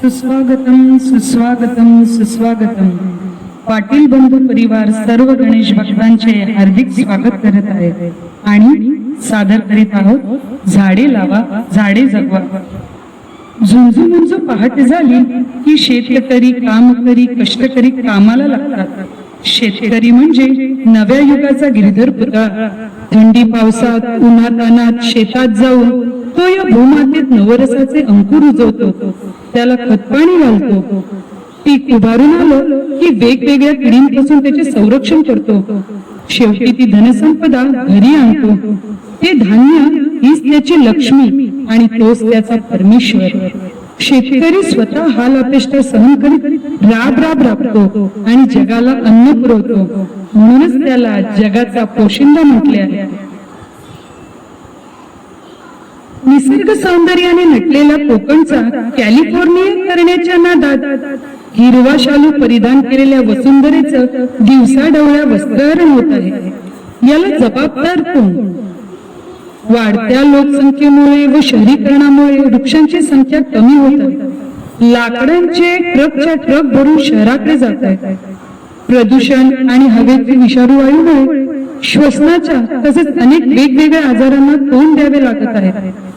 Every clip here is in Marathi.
सुस्वागतम सुस्वागतम सुस्वागतम. पाटील बंधू परिवार सर्व गणेश भक्तांचे हार्दिक स्वागत करत आहे आणि सादर करीत आहोत झाडे लावा झाडे जगवा. झुंजू मुंजू पहाटे झाली की शेतकरी काम करी कष्टकरी कामाला लागतात. शेतकरी म्हणजे नव्या युगाचा गिरधर पुतळा. थंडी पावसात उन्हात अनात शेतात जाऊन तो या भूमातेत नवरसाचे अंकुर उजवतो. त्याला खतपाणी घालतो. पीक उभारून आलं की वेगवेगळ्या किडींपासून त्याचे संरक्षण करतो. शेवटी ती धनसंपदा घरी आणतो. ते धान्य हीच त्याची लक्ष्मी आणि तोच त्याचा परमेश्वर. शेतकरी स्वतः हाल अपेष्टा सहन करीत राब राब राबतो आणि जगाला अन्न पुरवतो. म्हणूनच त्याला जगाचा पोशिंदा म्हटले आहे. निसर्ग सौंदर्याने नटलेला कोकणचा कॅलिफोर्निया करण्याच्या नादात हिरवा शालू परिधान केलेल्या वसुंधरेचं दिवसा डवळ्या वस्त्रहरण होत आहे. याला जबाबदार कोण? वाढत्या लोकसंख्येमुळे व शहरीकरणामुळे वृक्षांची संख्या कमी होत आहे. लाकडांचे ट्रकच्या ट्रक भरून शहराकडे जात आहेत. प्रदूषण आणि हवेतील विषारू वायूमुळे श्वसनाच्या तसेच अनेक वेगवेगळ्या आजारांना तोंड द्यावे लागत आहे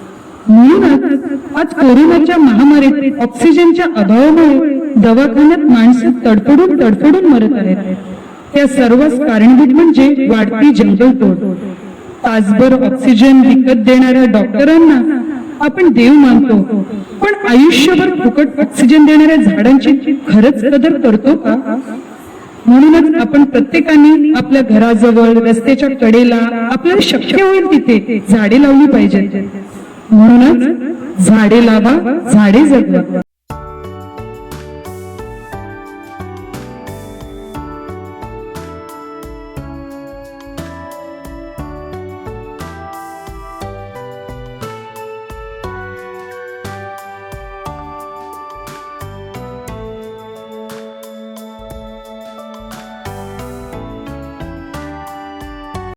म्हणूनच आज कोरोनाच्या महामारीत ऑक्सिजनच्या अभावामुळे दवाखान्यात माणसं तडफडून तडफडून मरत आहेत. त्या सर्वच कारणभूत म्हणजे वाढती जंगलतोड. तासभर ऑक्सिजन विकत देणाऱ्या डॉक्टरांना आपण देव मानतो पण आयुष्यभर फुकट ऑक्सिजन देणाऱ्या झाडांची खरंच कदर करतो का? म्हणूनच आपण प्रत्येकाने आपल्या घराजवळ रस्त्याच्या कडेला आपल्याला शक्य होईल तिथे झाडे लावली पाहिजेत. म्हणूनच झाडे लावा झाडे जगवा.